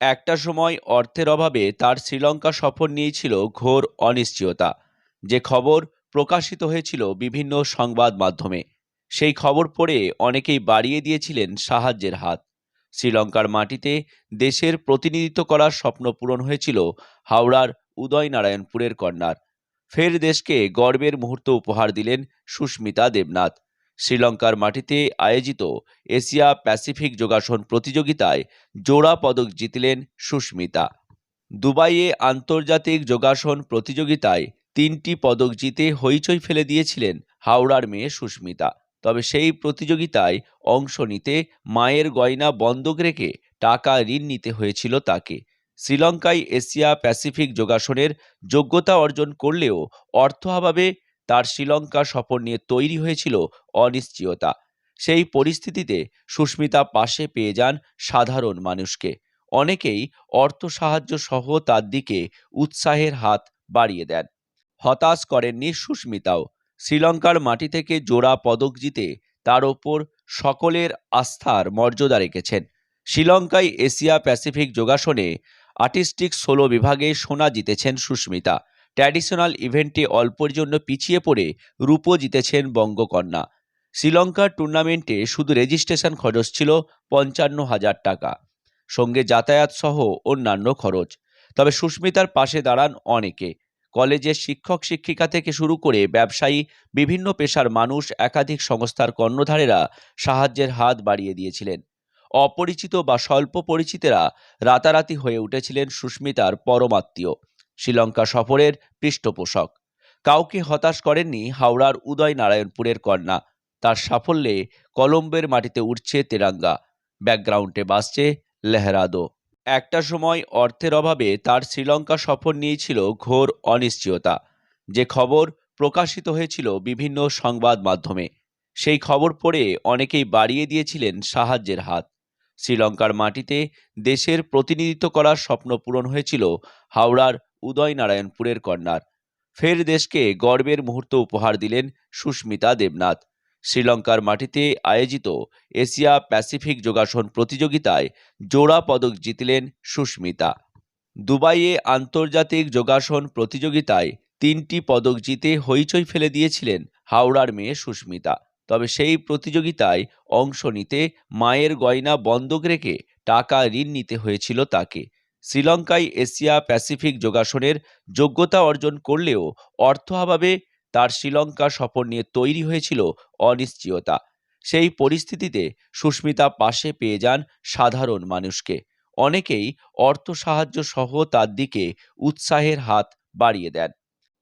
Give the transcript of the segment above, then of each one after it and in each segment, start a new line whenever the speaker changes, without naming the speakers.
একটা সময় অর্থের অভাবে তার শ্রীলঙ্কা সফর নিয়েছিল ঘোর অনিশ্চয়তা। যে খবর প্রকাশিত হয়েছিল বিভিন্ন সংবাদ মাধ্যমে, সেই খবর পড়ে অনেকেই বাড়িয়ে দিয়েছিলেন সাহায্যের হাত। শ্রীলঙ্কার মাটিতে দেশের প্রতিনিধিত্ব করার স্বপ্ন পূরণ হয়েছিল হাওড়ার উদয়নারায়ণপুরের কন্যার। ফের দেশকে গর্বের মুহূর্ত উপহার দিলেন সুস্মিতা দেবনাথ। শ্রীলঙ্কার মাটিতে আয়োজিত এশিয়া প্যাসিফিক যোগাসন প্রতিযোগিতায় জোড়া পদক জিতলেন সুস্মিতা। দুবাইয়ে আন্তর্জাতিক যোগাসন প্রতিযোগিতায় তিনটি পদক জিতে হইচই ফেলে দিয়েছিলেন হাওড়ার মেয়ে সুস্মিতা। তবে সেই প্রতিযোগিতায় অংশ নিতে মায়ের গয়না বন্ধক রেখে টাকা ঋণ নিতে হয়েছিল তাকে। শ্রীলঙ্কায় এশিয়া প্যাসিফিক যোগাসনের যোগ্যতা অর্জন করলেও অর্থ অভাবে তার শ্রীলঙ্কা সফর নিয়ে তৈরি হয়েছিল অনিশ্চয়তা। সেই পরিস্থিতিতে সুস্মিতা পাশে পেয়ে যান সাধারণ মানুষকে। অনেকেই অর্থ সাহায্য সহ তার দিকে উৎসাহের হাত বাড়িয়ে দেন। হতাশ করেননি সুস্মিতাও। শ্রীলঙ্কার মাটি থেকে জোড়া পদক জিতে তার ওপর সকলের আস্থার মর্যাদা রেখেছেন। শ্রীলঙ্কায় এশিয়া প্যাসিফিক যোগাসনে আর্টিস্টিক সোলো বিভাগে সোনা জিতেছেন সুস্মিতা। ট্র্যাডিশনাল ইভেন্টে অল্পের জন্য পিছিয়ে পড়ে রূপো জিতেছেন বঙ্গকন্যা। শ্রীলঙ্কার টুর্নামেন্টে শুধু রেজিস্ট্রেশন খরচ ছিল পঞ্চান্ন হাজার টাকা। সঙ্গে যাতায়াত সহ অন্যান্য খরচ। তবে সুস্মিতার পাশে দাঁড়ান অনেকে। কলেজের শিক্ষক শিক্ষিকা থেকে শুরু করে ব্যবসায়ী, বিভিন্ন পেশার মানুষ, একাধিক সংস্থার কর্ণধারেরা সাহায্যের হাত বাড়িয়ে দিয়েছিলেন। অপরিচিত বা স্বল্প পরিচিতেরা রাতারাতি হয়ে উঠেছিলেন সুস্মিতার পরমাত্মীয় শ্রীলঙ্কা সফরের পৃষ্ঠপোষক। কাউকে হতাশ করেননি হাওড়ার উদয় নারায়ণপুরের কন্যা। তার সাফল্যে কলম্বের মাটিতে উঠছে তেরাঙ্গা। ব্যাকগ্রাউন্ডে বাসছে লেহরাদো। একটা সময় অর্থের অভাবে তার শ্রীলঙ্কা সফর নিয়েছিল ঘোর অনিশ্চয়তা। যে খবর প্রকাশিত হয়েছিল বিভিন্ন সংবাদ মাধ্যমে, সেই খবর পড়ে অনেকেই বাড়িয়ে দিয়েছিলেন সাহায্যের হাত। শ্রীলঙ্কার মাটিতে দেশের প্রতিনিধিত্ব করার স্বপ্ন পূরণ হয়েছিল হাওড়ার উদয়নারায়ণপুরের কন্যার। ফের দেশকে গর্বের মুহূর্ত উপহার দিলেন সুস্মিতা দেবনাথ। শ্রীলঙ্কার মাটিতে আয়োজিত এশিয়া প্যাসিফিক যোগাসন প্রতিযোগিতায় জোড়া পদক জিতলেন সুস্মিতা। দুবাইয়ে আন্তর্জাতিক যোগাসন প্রতিযোগিতায় তিনটি পদক জিতে হইচই ফেলে দিয়েছিলেন হাওড়ার মেয়ে সুস্মিতা। তবে সেই প্রতিযোগিতায় অংশ নিতে মায়ের গয়না বন্ধক রেখে টাকা ঋণ নিতে হয়েছিল তাকে। শ্রীলঙ্কায় এশিয়া প্যাসিফিক যোগাসনের যোগ্যতা অর্জন করলেও অর্থ অভাবে তার শ্রীলঙ্কা সফর নিয়ে তৈরি হয়েছিল অনিশ্চয়তা। সেই পরিস্থিতিতে সুস্মিতা পাশে পেয়ে যান সাধারণ মানুষকে। অনেকেই অর্থ সাহায্য সহ তার দিকে উৎসাহের হাত বাড়িয়ে দেন।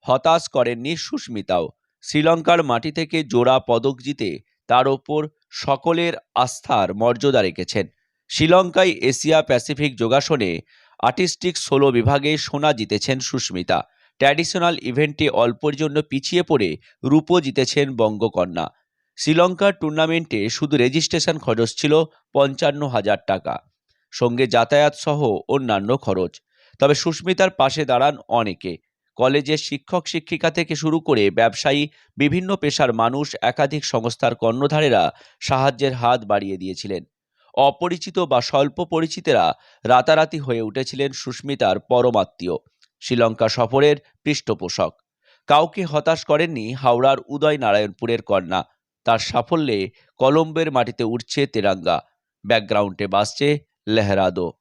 হতাশ করেননি সুস্মিতাও। শ্রীলঙ্কার মাটি থেকে জোড়া পদক জিতে তার ওপর সকলের আস্থার মর্যাদা রেখেছেন। শ্রীলঙ্কায় এশিয়া প্যাসিফিক যোগাসনে আর্টিস্টিক সোলো বিভাগে সোনা জিতেছেন সুস্মিতা। ট্র্যাডিশনাল ইভেন্টে অল্পের জন্য পিছিয়ে পড়ে রূপো জিতেছেন বঙ্গকন্যা। শ্রীলঙ্কার টুর্নামেন্টে শুধু রেজিস্ট্রেশন খরচ ছিল পঞ্চান্ন হাজার টাকা। সঙ্গে যাতায়াত সহ অন্যান্য খরচ। তবে সুস্মিতার পাশে দাঁড়ান অনেকে। কলেজের শিক্ষক শিক্ষিকা থেকে শুরু করে ব্যবসায়ী, বিভিন্ন পেশার মানুষ, একাধিক সংস্থার কর্ণধারেরা সাহায্যের হাত বাড়িয়ে দিয়েছিলেন। অপরিচিত বা স্বল্প পরিচিতেরা রাতারাতি হয়ে উঠেছিলেন সুস্মিতার পরমাত্মীয় শ্রীলঙ্কা সফরের পৃষ্ঠপোষক। কাউকে হতাশ করেননি হাওড়ার উদয় নারায়ণপুরের কন্যা। তার সাফল্যে কলম্বের মাটিতে উঠছে তেরাঙ্গা। ব্যাকগ্রাউন্ডে বাসছে লেহরাদো।